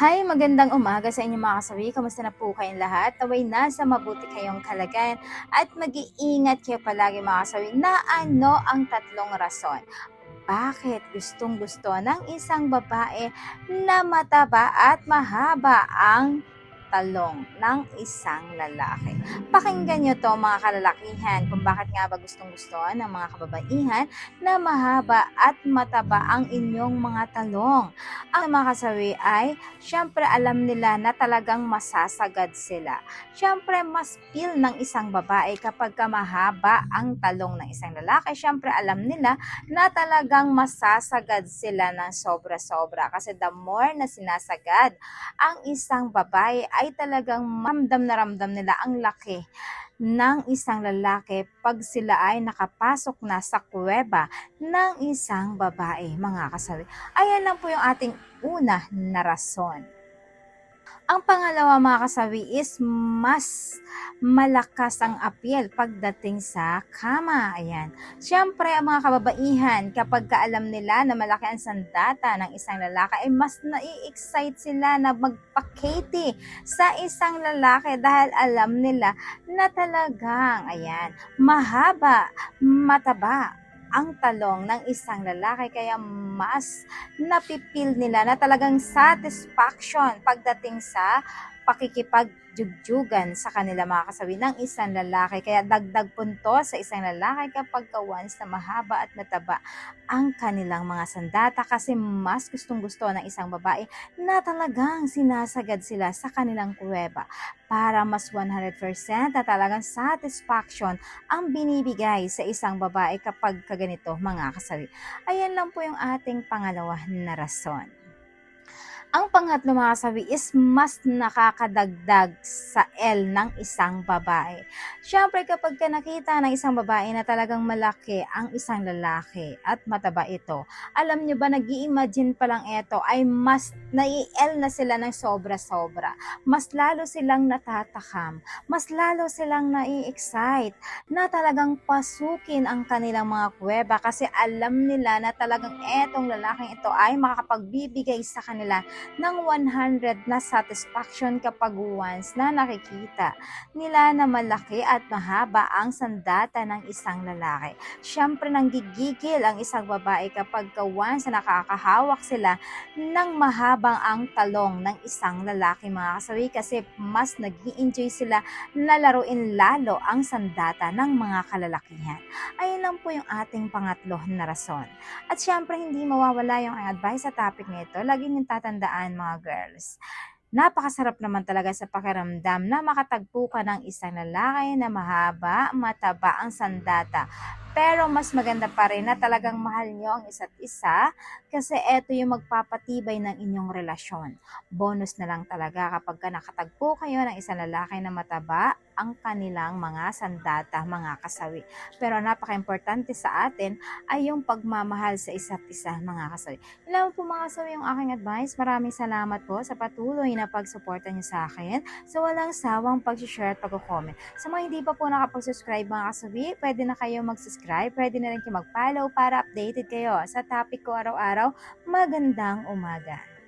Hi, magandang umaga sa inyo mga kasawi. Kamusta na po kayong lahat? Naway nasa mabuti kayong kalagayan at mag-iingat kayo palagi mga kasawi na ano ang tatlong rason. Bakit gustong gusto ng isang babae na mataba at mahaba ang talong ng isang lalaki. Pakinggan nyo to mga kalalakihan kung bakit nga ba gustong gusto ng mga kababaihan na mahaba at mataba ang inyong mga talong. Ang mga kasawi ay syempre alam nila na talagang masasagad sila. Syempre mas feel ng isang babae kapag ka mahaba ang talong ng isang lalaki. Syempre alam nila na talagang masasagad sila ng sobra-sobra kasi the more na sinasagad ang isang babae ay talagang ramdam na ramdam nila ang laki ng isang lalaki pag sila ay nakapasok na sa kuweba ng isang babae, mga kasawi. Ayan lang po yung ating una na rason. Ang pangalawa mga kasawi is mas malakas ang appeal pagdating sa kama. Ayan. Siyempre, ang mga kababaihan, kapag kaalam nila na malaki ang sandata ng isang lalaki, ay mas nai-excite sila na magpakiti sa isang lalaki dahil alam nila na talagang, ayan, mahaba, mataba, ang talong ng isang lalaki kaya mas napipil nila na talagang satisfaction pagdating sa pakikipagjugyugan sa kanila mga kasawi ng isang lalaki. Kaya dagdag punto sa isang lalaki kapag ka once na mahaba at mataba ang kanilang mga sandata kasi mas gustong gusto ng isang babae na talagang sinasagad sila sa kanilang kuweba para mas 100% na talagang satisfaction ang binibigay sa isang babae kapag kaganito mga kasawi. Ayan lang po yung ating pangalawa na rason. Ang pangatlo mga kasawi is mas nakakadagdag sa L ng isang babae. Siyempre kapag ka nakita ng isang babae na talagang malaki ang isang lalaki at mataba ito, alam nyo ba nag imagine pa lang ito ay mas nai-L na sila ng sobra-sobra. Mas lalo silang natatakam, mas lalo silang nai-excite na talagang pasukin ang kanilang mga kuweba kasi alam nila na talagang etong lalaking ito ay makapagbibigay sa kanila ng 100 na satisfaction kapag once na nakikita nila na malaki at mahaba ang sandata ng isang lalaki. Siyempre nanggigigil ang isang babae kapag ka once na nakakahawak sila ng mahabang ang talong ng isang lalaki mga kasawi kasi mas nag enjoy sila na laruin lalo ang sandata ng mga kalalakihan. Ayun lang po yung ating pangatlo na rason. At syempre hindi mawawala yung advice sa topic nito. Laging yung tatandaan mga girls. Napakasarap naman talaga sa pakiramdam na makatagpo ka ng isang lalaki na mahaba, mataba ang sandata. Pero mas maganda pa rin na talagang mahal nyo ang isa't isa kasi eto yung magpapatibay ng inyong relasyon. Bonus na lang talaga kapag ka nakatagpo kayo ng isang lalaki na mataba ang kanilang mga sandata, mga kasawi. Pero napaka-importante sa atin ay yung pagmamahal sa isa't isa, mga kasawi. Ilan po mga kasawi yung aking advice. Maraming salamat po sa patuloy na pagsuporta niyo sa akin sa walang sawang pag-share at pag-comment. Sa mga hindi pa po nakapag-subscribe mga kasawi, pwede na kayo mag-subscribe, pwede na rin kayo mag-follow para updated kayo sa topic ko araw-araw. Magandang umaga!